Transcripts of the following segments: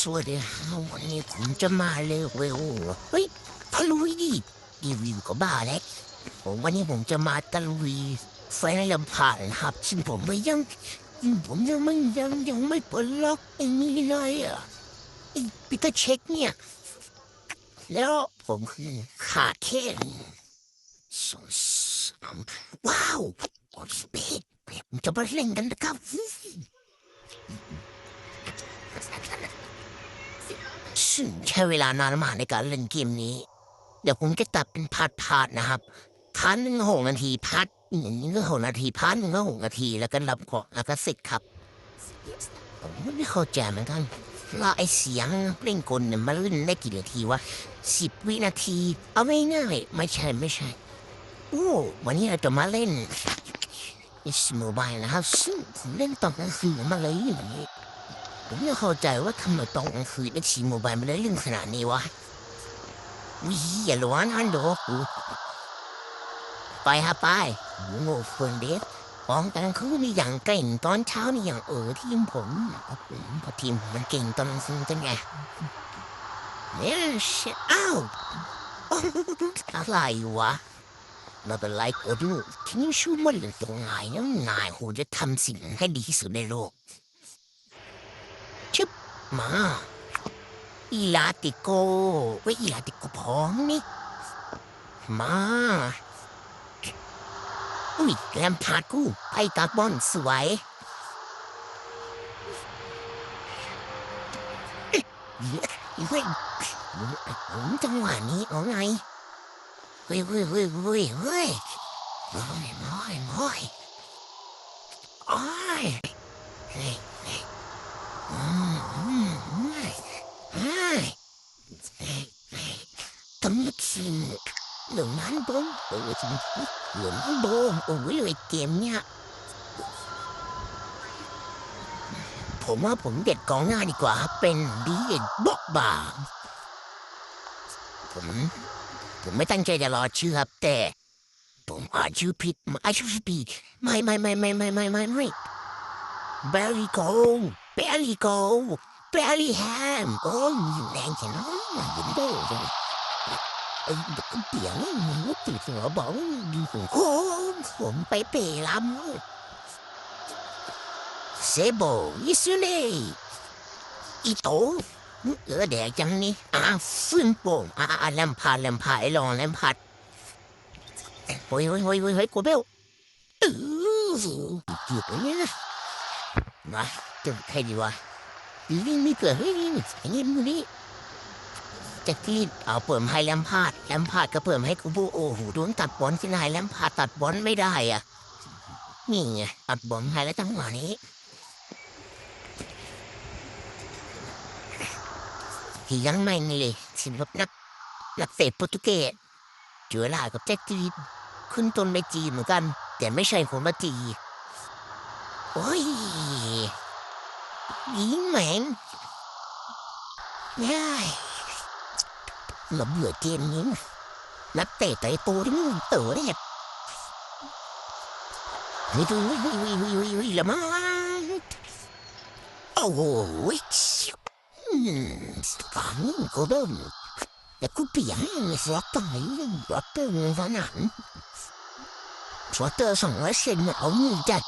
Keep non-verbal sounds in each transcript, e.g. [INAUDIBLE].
สวัสดีครับวันนี้ผมจะมาเร็วเร็วๆเฮ้ยตะลุยดิรีวิวก็บ้าแล้วผมวันนี้ผมจะมาตะลุยแฟนลำผ่านครับซึ่งผมไม่ยังผมยังไม่ยังยังไม่ปลดล็อกไอ้นี่เลยอะไอ้ปีเตอร์เช็คเนี่ย แล้วผมคือขาดแค่สองสามว้าวโอ้สเปดผมจะมาเล่นกันนะครับ ซึ่งใช้เวลานานมากในการเล่นเกมนี้ เดี๋ยวผมจะตัดเป็นพาร์ทพาร์ทนะครับพาร์ทหนึ่งหกนาทีพาร์ทอย่งก็หกนาทีพาร์ทหนึ่งก็หกนาที แล้วก็รับของแล้วก็เสร็จครับผมไม่เข้าใจเหมือนกันว่าไอเสียงเล่นกลเนี่ยมันเล่นได้กี่นาทีวะสิบวินาที เอาไม่ง่ายไม่ใช่ไม่ใช่โอ้วันนี้เราจะมาเล่นสโมบายนะครับซึ่งผมเล่นตอนกลางคืนมาเลยอย่างนี้ ผมไม่เข้าใจว่าทำไมตอนกลางคืนไอ้ชีโมบายมันได้เรื่องขนาดนี้วะวิอย่าล้วนฮันโดกูไปฮะไปโง่เฟิงเด็กตอนกลางคืนนี่อย่างเก่งตอนเช้านี่อย่างเออทีมผมผมพอทีมผมมันเก่งตอนกลางคืนกันไงเนี่ยเชอ้าวอะไรวะไม่เป็นไรกูดูทิ้งชูมันเลยตรงไหนนะนายกูจะทำสิ่งให้ดีที่สุดในโลก มาอีลาติโกไว้อีลาติโกพร้อมนี่ มาอุ้ยแลมพาดกูไปตัดบอลสวยเอ๊ะเฮ้ยผมจังหวะนี้เอาไงเฮ้ยเฮ้ยเฮ้ยเฮ้ยเฮ้ยโอ้ยโอ้ยโอ้ยอ้ยเฮ้ยเฮ้ย tấm xin đừng nán bóng đừng xin đừng nán bóng ôi เลยเกมเนี่ยผมว่าผมเด็ดกองหน้าดีกว่า เป็นดีเอ็ดบอกบาผมผมไม่ตั้งใจจะรอชื่อครับ แต่ ผมอานชื่อผิดอานชื่อผิดไม่ไม่ไม่ไม่ไม่ไม่ไม่ไม่ Barry Go Barry Go Barry Ham โอ้ยแรงจังเนาะยินดีจังไอ้ เด็กเปียงมันติดหัวบอกดีสุดโอ้ผมไปเปรำเซโบยิสุเล่อีโตเออแดกจังนี่อ่าฟื้นโป่งอ่าแลมพาแลมพาไอ้ลองแลมพัดเฮ้ยเฮ้ยเฮ้ยเฮ้ยกูเบลเออเกี่ยวกับเนี่ยมาจะใครดีวะลิงไม่เกิดเฮ้ยนี่ไอ้นี่มึงนี่ จากที่เอาเปิดให้แลมพาดแลมพาดก็เปิดให้กูบูโอ้โหโดนตัดบอลที่นายแลมพาดตัดบอลไม่ได้อะนี่ไงตัดบอลให้แล้วจังหวะนี้ที่ยังไม่นี่เลยสิบนักนักเตะโปรตุเกสเจอหลากับแจ็คจีนขึ้นต้นในจีนเหมือนกัน แต่ไม่ใช่คนละจีโอ้ยยิงแมงง่ายเราเบื่อเกมนี้น là bữa tiên nhưng là tệ tới tôi đến tử đấy Ui, ui, ui, ui, ui, ui, là mất Ôi, phản của đơn là cứ biển gió tẩy gió tơ và nặng. Gió tơ sẵn ở sinh ảo như chặt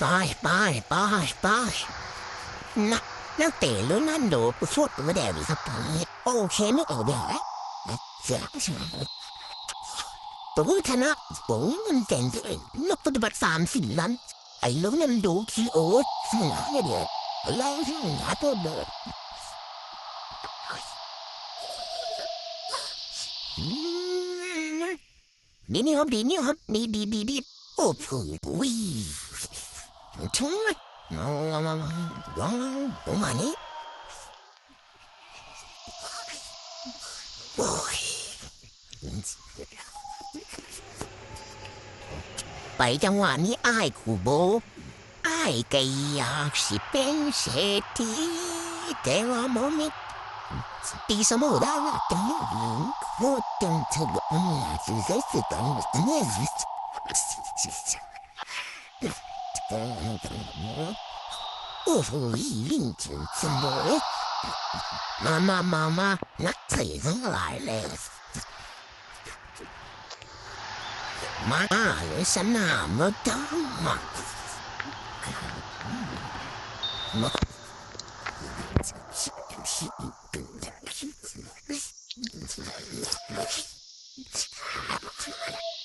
Bye, bye, bye, bye. Nah. なんて、ロナンド、ショートまでやるさっぱり。お、へめおで。じゃあ、しまう。ตรงชนะผมมันเจ๋งจริงนักปฏิบัติสามสิ่งนั้น ไอ้ลูกนั้นดูคีโอสสิงหาเดียแล้วสิงหาตัวเดิมนี่นี่ครับดีนี่ครับนี่ดีดีดีโอ้โหวิ่งช่ おまにおいไปจังหวะนี้อ้ายคูโบอ้ายก็อยากสิเป็นเศรษฐีแต่ว่าโมเมนตีสมองได้แต่ไม่รู้ว่าต้องทำอะไรจะได้สุดท้ายเนี่ย 的认怎么？恶风力运转怎么？妈妈妈妈，那腿上来了。妈呀，人生那么大嘛！妈，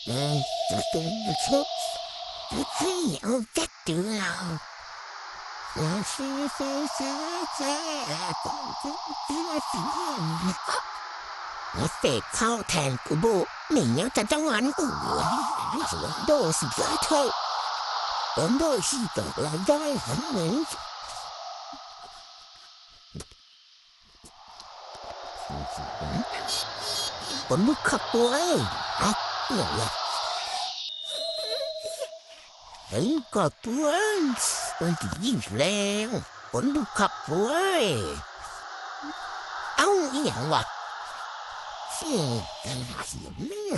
嗯，这都不错。1位を取ってるよ。そうそうそうそうそう。全然違うね。nó phải khao thèn của bộ mình nhớ ta trong ngắn của bố đồ sự giới thâu ấn độ chỉ cần là dai hắn mình ấn mức khắp bố ấy ác ngồi lạc เฮ้ยก็ตัวเป็นยิ่งแรงผลบุขับเว้ยเอ้าอีหยังวะยงเสีเนี่ย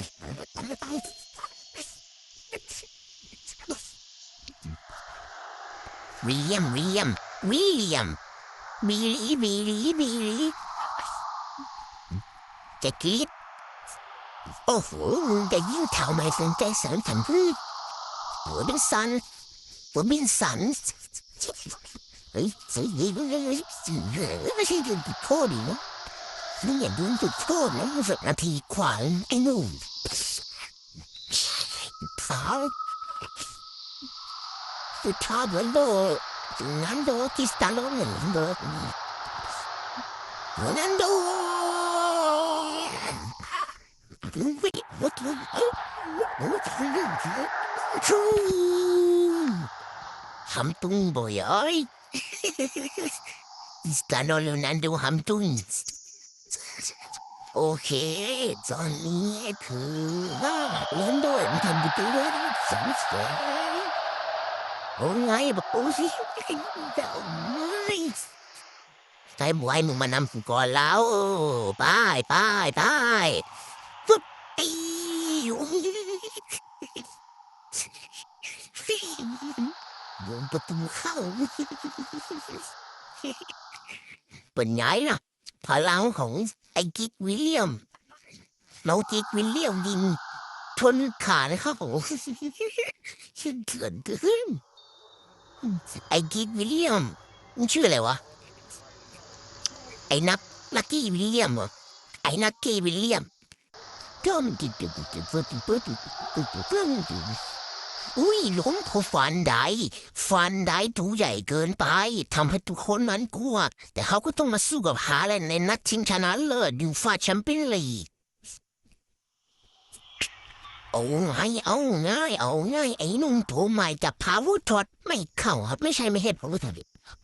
วิลเลียมวิลเลียมวิลเลียมบิลลี่บิลลี่บิลลี่จะคิดโอ้โหจะยิ่งเท่าไม่สนใจสารสันพืช Robinson. Robinson. Recording. Nu är du inte tvungen för att i kvalm ännu. Par. Du tar väl då Fernando till stallongen då. Fernando! Du vet vad du... Hamtunboy, oi! [LAUGHS] Ist Hamtung, boyoi. Istanolunando hamtung. Okay, Sonny, Lando, im Kambutur, Samstag. Oh nein, aber. Oh, ich Bosi, nice. Time wine, man am Golau. Bye, bye, bye. โยนประตูเข้า เป็นไงล่ะ พลังของไอ้กิ๊กวิลเลียมเรากิ๊กวิลเลียมยิงชนขาเลยครับผมชื่อเถื่อนเกินไอ้กิ๊กวิลเลียมมันชื่ออะไรวะ ไอ้นักลักกี้วิลเลียมเหรอไอ้นักกี้วิลเลียมก็มันติดติดติดติดติดติดติดติดติดติด อุ้ยหลวงพ่อฟันไดฟันไดตัวใหญ่เกินไปทำให้ทุกคนนั้นกลัว แต่เขาก็ต้องมาสู้กับฮาแลนด์ในนัดชิงชนะเลิศยูฟ่าแชมเปี้ยนลีกเอาไงเอาไงเอาไงไอ้หนุ่มตัวใหม่กับพาวเวอร์ทอดไม่เข้าครับไม่ใช่ไม่เห็นพาวท์ทอด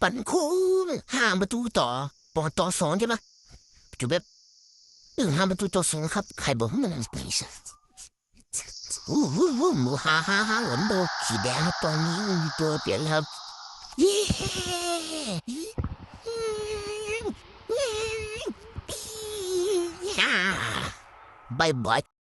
ปันคูห้ามประตูต่อปอต่อสองใช่ไหมจุแบบเออห้ามประตูต่อสองครับใครบอกให้มันไปซะอู้ หูหูหมูฮ่าฮ่าฮ่าเหมือนโดสีแดงตอนนี้มีตัวเปลี่ยนแล้วครับเย้บายบาย